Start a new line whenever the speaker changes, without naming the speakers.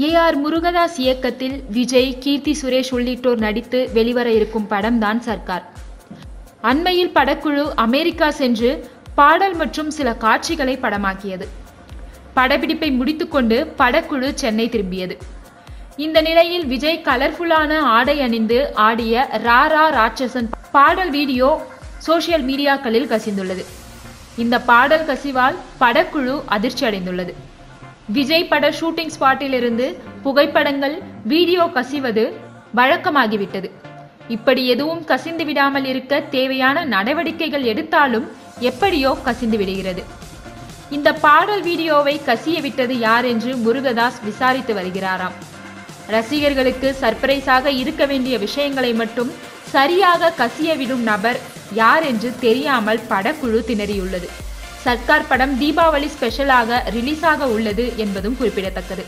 A R Murugadoss இயக்கத்தில் விஜய் கீர்த்தி சுரேஷ் உள்ளிட்டோர் நடித்து வெளிவர இருக்கும் படம்தான் சர்க்கார். அண்மையில் படக்குழு அமெரிக்கா சென்று பாடல் மற்றும் சில காட்சிகளை படமாக்கியது. படப்பிடிப்பை முடித்துக்கொண்டு படக்குழு சென்னை திரும்பியது. இந்த நிலையில் விஜய் கலர்ஃபுல்லான ஆடை அணிந்து ஆடிய ராரா ராட்சசன் பாடல் வீடியோ சோஷியல் மீடியாக்களில் கசிந்துள்ளது. இந்த பாடல் கசிவால் படக்குழு அதிர்ச்சி அடைந்துள்ளது விஜய் பட ஷூட்டிங் ஸ்பாட்டிலிருந்து புகைப்படங்கள் வீடியோ கசிவது வழக்கமாகிவிட்டது. இப்படி எதுவும் கசிந்து விடாமல் இருக்க தேவையான நடவடிக்கைகள் எடுத்தாலும் எப்படியோ கசிந்து விடுகிறது. இந்த பாடல் வீடியோவை கசிய விட்டது யார் என்று முருகதாஸ் விசாரித்து வருகிறாராம். ரசிகர்களுக்கு சர்ப்ரைஸாக இருக்க வேண்டிய விஷயங்களை மட்டும் சரியாக கசிய விடும் நபர் யார் என்று தெரியாமல் படக்குழு திணறியுள்ளது. சர்க்கார் படம் தீபாவளி ஸ்பெஷலாக ரிலீஸ் ஆக உள்ளது என்பதும் குறிப்பிடத்தக்கது.